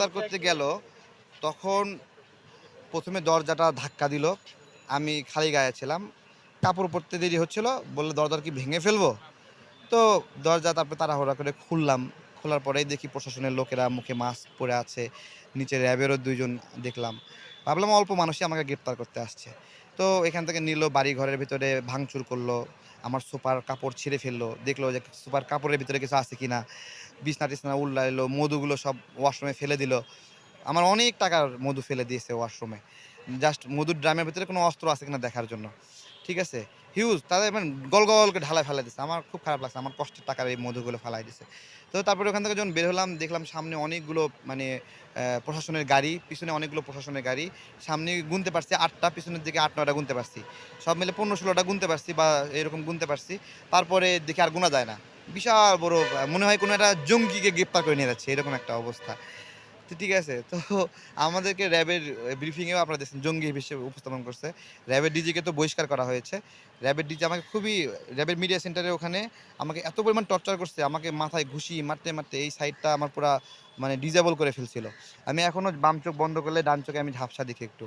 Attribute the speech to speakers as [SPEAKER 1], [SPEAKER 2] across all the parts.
[SPEAKER 1] গ্রেপ্তার করতে গেল, তখন প্রথমে দরজাটা ধাক্কা দিল। আমি খালি গায়ে ছিলাম। কাপড় পরতে দেরি হচ্ছিল, বললে দরজার কি ভেঙে ফেলব? তো দরজা তারপরে তাড়াহুড়া করে খুললাম। খোলার পরেই দেখি প্রশাসনের লোকেরা মুখে মাস্ক পরে আছে, নিচে র্যাবেরও দুইজন দেখলাম। ভাবলাম অল্প মানুষই আমাকে গ্রেপ্তার করতে আসছে। তো এখান থেকে নিল, বাড়ি ঘরের ভিতরে ভাঙচুর করল, আমার সুপার কাপড় ছিঁড়ে ফেলল, দেখল যে সুপার কাপড়ের ভিতরে কিছু আছে কি না বিছনা টিছনা উল্লাইলো, মধুগুলো সব ওয়াশরুমে ফেলে দিল। আমার অনেক টাকার মধু ফেলে দিয়েছে ওয়াশরুমে জাস্ট মধুর ড্রামের ভিতরে কোনো অস্ত্র আছে কিনা দেখার জন্য। ঠিক আছে? হিউজ তাদের মানে গল গলকে ঢালাই ফেলাই দিচ্ছে আমার খুব খারাপ লাগছে, আমার কষ্টের টাকার এই মধুগুলো ফেলাই দিছে। তো তারপরে ওখান থেকে যখন বের হলাম, দেখলাম সামনে অনেকগুলো মানে প্রশাসনের গাড়ি, পিছনে অনেকগুলো প্রশাসনের গাড়ি। সামনে গুনতে পারছি আটটা, পিছনের দিকে আট, নয়টা গুনতে পারছি। সব মিলে পনেরো, ষোলোটা গুনতে পারছি বা এরকম গুনতে পারছি। তারপরে দেখি আর গোনা যায় না। বিশাল বড়, মনে হয় কোনো একটা জঙ্গিকে গ্রেপ্তার করে নিয়ে যাচ্ছে, এরকম একটা অবস্থা। তো ঠিক আছে, তো আমাদেরকে র্যাবের ব্রিফিংয়েও আপনারা দেখছেন, জঙ্গি হিসেবে উপস্থাপন করছে। র্যাবের ডিজিকে তো বহিষ্কার করা হয়েছে। র্যাবের ডিজি আমাকে খুবই, র্যাবের মিডিয়া সেন্টারে ওখানে আমাকে এত পরিমাণ টর্চার করছে, আমাকে মাথায় ঘুষি, মারতে মারতে এই সাইডটা আমার পুরা মানে ডিজেবল করে ফেলছিল। আমি এখনও বাম চোখ বন্ধ করলে ডান চোখে আমি ঝাপসা দেখি একটু।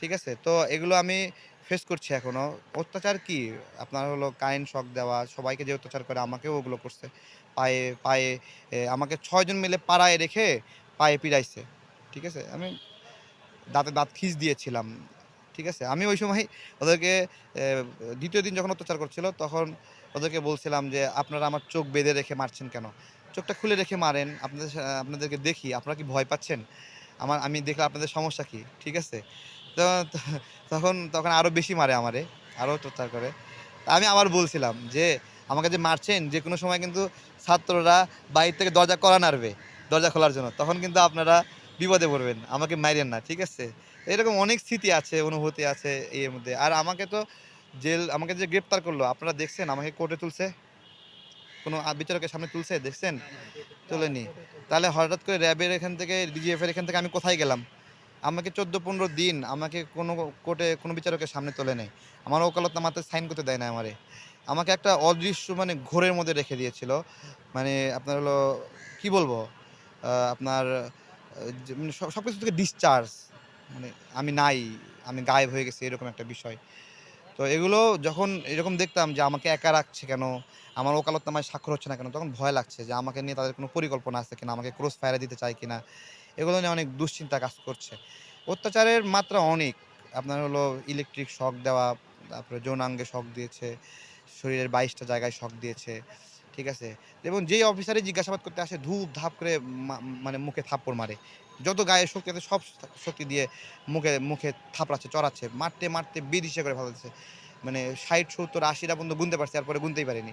[SPEAKER 1] ঠিক আছে, তো এগুলো আমি ফেস করছি এখনও অত্যাচার কি? আপনার হলো কারেন্ট শক দেওয়া, সবাইকে যে অত্যাচার করে আমাকেও ওগুলো করছে। পায়ে পায়ে আমাকে ছয়জন মিলে পাড়ায় রেখে পায়ে পিড়াইছে, ঠিক আছে? আমি দাঁতে দাঁত খিস দিয়েছিলাম, ঠিক আছে? আমি ওই সময় ওদেরকে দ্বিতীয় দিন যখন অত্যাচার করছিল, তখন ওদেরকে বলছিলাম যে, আপনারা আমার চোখ বেঁধে রেখে মারছেন কেন? চোখটা খুলে রেখে মারেন, আপনাদের আপনাদেরকে দেখি, আপনারা কি ভয় পাচ্ছেন? আমার, আমি দেখলে আপনাদের সমস্যা কি, ঠিক আছে? তো তখন তখন আরও বেশি মারে আমারে আরও অত্যাচার করে। আমি আবার বলছিলাম যে, আমাকে যে মারছেন, যে কোনো সময় কিন্তু ছাত্ররা বাইরে থেকে দরজা করা নাড়বে। দরজা খোলার জন্য, তখন কিন্তু আপনারা বিপদে পড়বেন, আমাকে মাইরেন না, ঠিক আছে? এরকম অনেক স্মৃতি আছে, অনুভূতি আছে এর মধ্যে। আর আমাকে তো জেল, আমাকে যে গ্রেপ্তার করল, আপনারা দেখছেন? আমাকে কোর্টে তুলছে? কোনো বিচারকের সামনে তুলছে? দেখছেন? তোলেনি। তাহলে হঠাৎ করে র্যাবের এখান থেকে ডিজিএফ এর এখান থেকে আমি কোথায় গেলাম? আমাকে চোদ্দ পনেরো দিন আমাকে কোনো কোর্টে কোনো বিচারকের সামনে তোলে নেই। আমার ওকালত ওকালতনামাতে সাইন করতে দেয় না আমারে। আমাকে একটা অদৃশ্য মানে ঘোরের মধ্যে রেখে দিয়েছিল। মানে আপনার হলো, কি বলব? আপনার মানে সব কিছু থেকে ডিসচার্জ মানে আমি নাই, আমি গায়েব হয়ে গেছি, এরকম একটা বিষয়। তো এগুলো যখন এরকম দেখতাম যে আমাকে একা রাখছে কেন, আমার ওকালতনামায় স্বাক্ষর হচ্ছে না কেন, তখন ভয় লাগছে যে আমাকে নিয়ে তাদের কোনো পরিকল্পনা আছে কিনা, আমাকে ক্রস ফায়ারে দিতে চায় কিনা, এগুলো নিয়ে অনেক দুশ্চিন্তা কাজ করছে। অত্যাচারের মাত্রা অনেক। আপনার হলো ইলেকট্রিক শক দেওয়া, তারপরে যৌনাঙ্গে শক দিয়েছে, শরীরের বাইশটা জায়গায় শক দিয়েছে। ঠিক আছে? এবং যেই অফিসারে জিজ্ঞাসাবাদ করতে আসে, ধূপ ধাপ করে মানে মুখে থাপ্পড় মারে। যত গায়ে শক্তি আছে, সব শক্তি দিয়ে মুখে মুখে থাপড়াচ্ছে, চড়াচ্ছে। মারতে মারতে বিদিশে করে ফেলাচ্ছে মানে ষাট, সত্তর, আশিটা পর্যন্ত গুনতে পারছে, তারপরে গুনতেই পারিনি।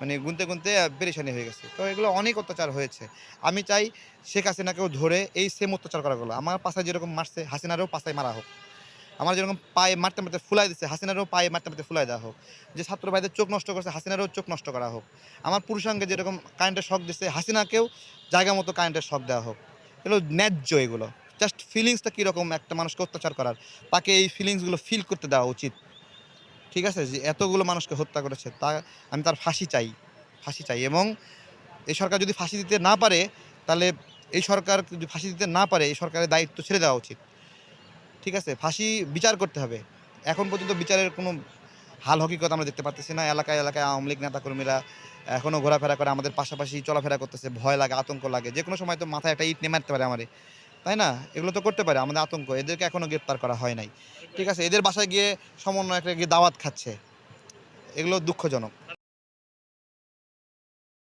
[SPEAKER 1] মানে গুনতে গুনতে পেরেশানি হয়ে গেছে। তো এগুলো অনেক অত্যাচার হয়েছে। আমি চাই শেখ হাসিনাকেও ধরে এই সেম অত্যাচার করা গেলো। আমার পাশায় যেরকম মারছে, হাসিনারও পাশায় মারা হোক। আমার যেরকম পায়ে মারতে মারতে ফুলাই দিচ্ছে হাসিনারও পায়ে মারতে মারতে ফুলাই দেওয়া হোক, যে ছাত্র ভাইদের চোখ নষ্ট করছে, হাসিনারও চোখ নষ্ট করা হোক, আমার পুরুষাঙ্গে যেরকম কারেন্টের শখ দিচ্ছে হাসিনাকেও জায়গা মতো কারেন্টের শখ দেওয়া হোক, এগুলো ন্যায্য এগুলো। জাস্ট ফিলিংসটা কীরকম একটা মানুষকে অত্যাচার করার, তাকে এই ফিলিংসগুলো ফিল করতে দেওয়া উচিত। ঠিক আছে? যে এতগুলো মানুষকে হত্যা করেছে, তা আমি তার ফাঁসি চাই ফাঁসি চাই এবং এই সরকার যদি ফাঁসি দিতে না পারে, তাহলে এই সরকার যদি ফাঁসি দিতে না পারে, এই সরকারের দায়িত্ব ছেড়ে দেওয়া উচিত। ঠিক আছে, ফাঁসি বিচার করতে হবে। এখন পর্যন্ত বিচারের কোনো হাল হকিকত আমরা দেখতে পাচ্ছি না। এলাকায় এলাকায় আওয়ামী লীগ নেতাকর্মীরা এখনও ঘোরাফেরা করে, আমাদের পাশাপাশি চলাফেরা করতেছে, ভয় লাগে, আতঙ্ক লাগে। যে কোনো সময় তো মাথায় একটা ইট নিয়ে মারতে পারে আমারে। তাই না? এগুলো তো করতে পারে, আমাদের আতঙ্ক। এদেরকে এখনও গ্রেপ্তার করা হয় নাই। ঠিক আছে, এদের বাসায় গিয়ে সমন্বয় একটা গিয়ে দাওয়াত খাচ্ছে। এগুলো দুঃখজনক।